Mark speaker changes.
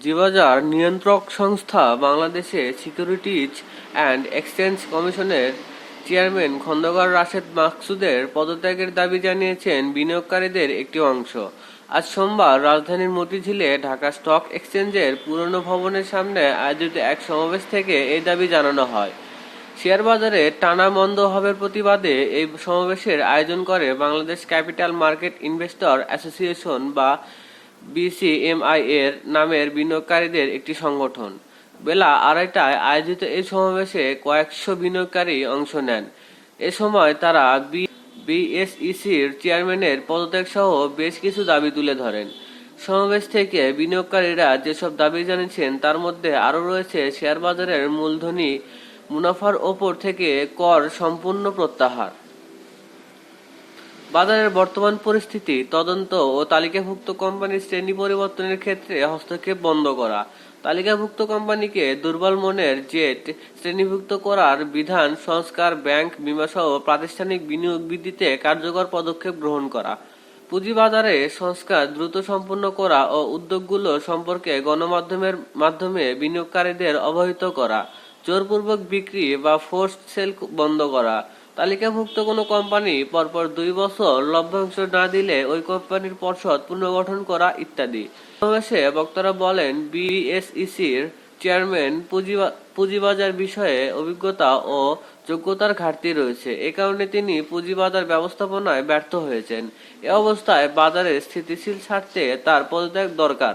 Speaker 1: পুঁজিবাজার নিয়ন্ত্রক সংস্থা বাংলাদেশে সিকিউরিটিজ অ্যান্ড এক্সচেঞ্জ কমিশনের চেয়ারম্যান খন্দকার রাশেদ মাকসুদের পদত্যাগের দাবি জানিয়েছেন বিনিয়োগকারীদের একটি অংশ। আজ সোমবার রাজধানীর মতিঝিলে ঢাকা স্টক এক্সচেঞ্জের পুরনো ভবনের সামনে আয়োজিত এক সমাবেশ থেকে এই দাবি জানানো হয়। শেয়ার বাজারে টানা মন্দ হবের প্রতিবাদে এই সমাবেশের আয়োজন করে Bangladesh capital market investor association বা বিসিএমআই এর নামের বিনিয়োগকারীদের একটি সংগঠন। বেলা আড়াইটায় আয়োজিত এই সমাবেশে কয়েকশো বিনিয়োগকারী অংশ নেন। এ সময় তারা বিএসইসির চেয়ারম্যানের পদত্যাগ সহ বেশ কিছু দাবি তুলে ধরেন। সমাবেশ থেকে বিনিয়োগকারীরা যেসব দাবি জানিয়েছেন, তার মধ্যে আরও রয়েছে শেয়ার বাজারের মূলধনী মুনাফার ওপর থেকে কর সম্পূর্ণ প্রত্যাহার। বাজারের বর্তমান পরিস্থিতি, তদন্ত ও তালিকাভুক্ত কোম্পানির শ্রেণি পরিবর্তনের ক্ষেত্রে হস্তক্ষেপ বন্ধ করা। তালিকাভুক্ত কোম্পানিকে দুর্বল মনের জেট শ্রেণীভুক্ত করার বিধান সংস্কার ব্যাংক বিমাসহ প্রাতিষ্ঠানিক বিনিয়োগ বৃদ্ধিতে কার্যকর পদক্ষেপ গ্রহণ করা। পুঁজিবাজারে সংস্কার দ্রুত সম্পন্ন করা ও উদ্যোগগুলো সম্পর্কে গণমাধ্যমের মাধ্যমে বিনিয়োগকারীদের অবহিত করা, জোরপূর্বক বিক্রি বা ফোর্স সেল বন্ধ করা তালিকাভুক্ত কোনো কোম্পানি পরপর দুই বছর লভ্যাংশ না দিলে ওই কোম্পানির পর্ষদ পুনর্গঠন করা ইত্যাদি। সমাবেশে বক্তারা বলেন, বিএসইসির চেয়ারম্যান পুঁজিবা- পুঁজিবাজার বিষয়ে অভিজ্ঞতা ও যোগ্যতার ঘাটতি রয়েছে। এ কারণে তিনি পুঁজিবাজার ব্যবস্থাপনায় ব্যর্থ হয়েছেন। এ অবস্থায় বাজারে স্থিতিশীল ছাড়তে তার পদত্যাগ দরকার।